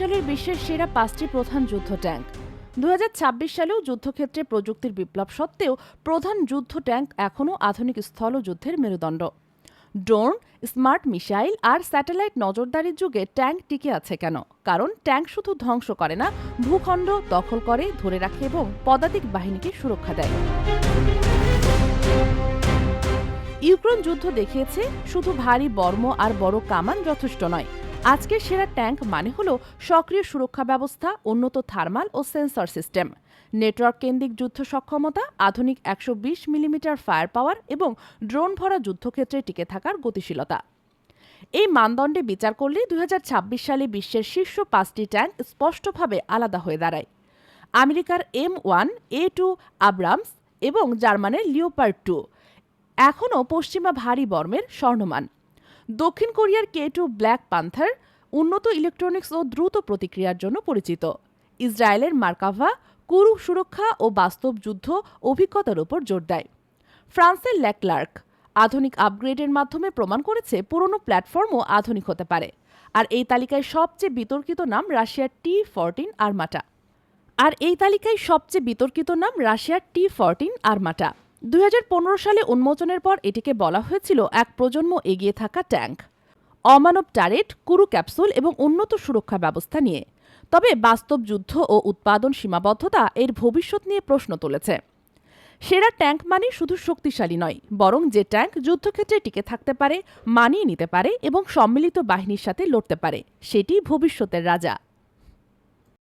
সালের বিশ্বের সেরা পাঁচটি প্রধান যুদ্ধ ট্যাঙ্ক। দু হাজার ছাব্বিশ সালেও যুদ্ধক্ষেত্রে প্রযুক্তির বিপ্লব সত্ত্বেও প্রধান যুদ্ধ ট্যাঙ্ক এখনও আধুনিক স্থল যুদ্ধের মেরুদণ্ড। ড্রোন, স্মার্ট মিসাইল আর স্যাটেলাইট নজরদারির যুগে ট্যাঙ্ক টিকে আছে কেন? কারণ ট্যাঙ্ক শুধু ধ্বংস করে না, ভূখণ্ড দখল করে, ধরে রাখে এবং পদাতিক বাহিনীকে সুরক্ষা দেয়। ইউক্রেন যুদ্ধ দেখিয়েছে, শুধু ভারী বর্ম আর বড় কামান যথেষ্ট নয় আজকের সেরা ট্যাঙ্ক মানে হল সক্রিয় সুরক্ষা ব্যবস্থা, উন্নত থার্মাল ও সেন্সর সিস্টেম। নেটওয়ার্ক কেন্দ্রিক যুদ্ধ সক্ষমতা, আধুনিক একশো বিশ মিলিমিটার ফায়ার পাওয়ার এবং ড্রোন ভরা যুদ্ধক্ষেত্রে টিকে থাকার গতিশীলতা। এই মানদণ্ডে বিচার করলে দুই হাজার ছাব্বিশ সালে বিশ্বের শীর্ষ পাঁচটি ট্যাঙ্ক স্পষ্টভাবে আলাদা হয়ে দাঁড়ায়। আমেরিকার M one, A two, Abrams এবং জার্মানের লিওপার্ড টু। এখনও পশ্চিমা ভারী বর্মের স্বর্ণমান। দক্ষিণ কোরিয়ার কে টু ব্ল্যাক পান্থার উন্নত ইলেকট্রনিক্স ও দ্রুত প্রতিক্রিয়ার জন্য পরিচিত। ইসরায়েলের মার্কাভা, কুরু সুরক্ষা ও বাস্তব যুদ্ধ অভিজ্ঞতার উপর জোর দেয়। ফ্রান্সের ল্যাকলার্ক আধুনিক আপগ্রেডের মাধ্যমে প্রমাণ করেছে পুরনো প্ল্যাটফর্মও আধুনিক হতে পারে। আর এই তালিকায় সবচেয়ে বিতর্কিত নাম রাশিয়ার টি ফোরটিন আরমাটা। আর এই তালিকায় সবচেয়ে বিতর্কিত নাম রাশিয়ার টি ফোরটিন আরমাটা। দুই হাজার পনেরো সালে উন্মোচনের পর এটিকে বলা হয়েছিল এক প্রজন্ম এগিয়ে থাকা ট্যাঙ্ক। অমানব টারেট, কুরু ক্যাপসুল এবং উন্নত সুরক্ষা ব্যবস্থা নিয়ে। তবে বাস্তব যুদ্ধ ও উৎপাদন সীমাবদ্ধতা এর ভবিষ্যৎ নিয়ে প্রশ্ন তুলেছে। সেরা ট্যাঙ্ক মানে শুধু শক্তিশালী নয়, বরং যে ট্যাঙ্ক যুদ্ধক্ষেত্রে টিকে থাকতে পারে, মানিয়ে নিতে পারে এবং সম্মিলিত বাহিনীর সাথে লড়তে পারে সেটি ভবিষ্যতের রাজা।